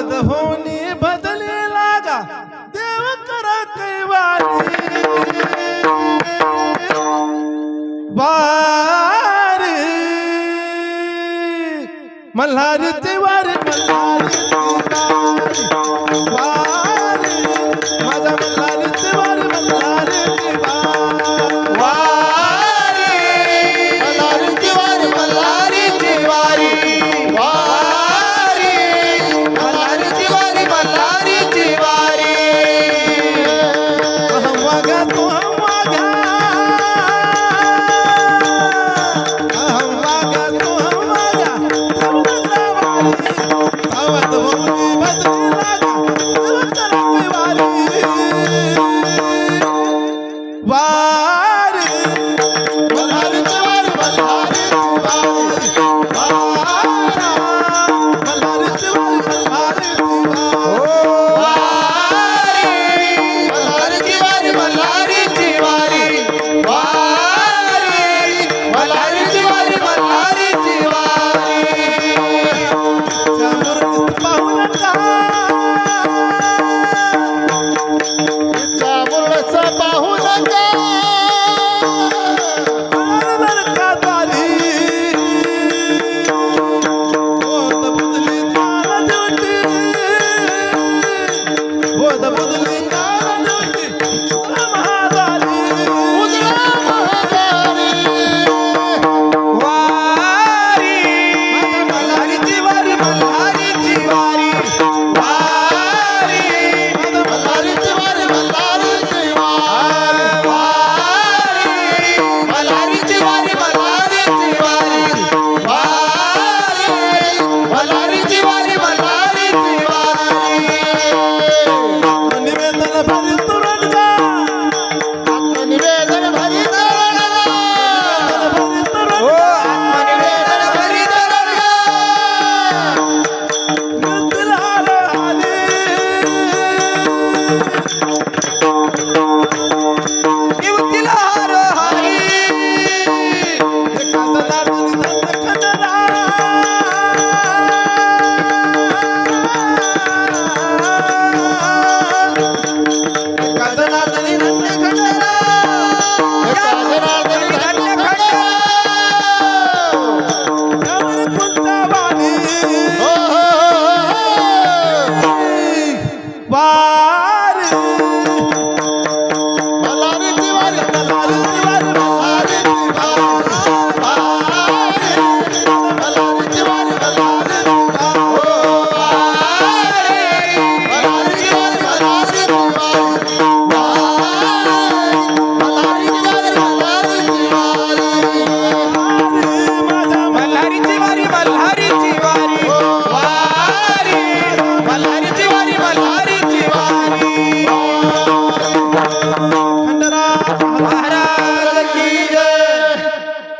बद बदले लागा देव वारी मल्हार तिवारी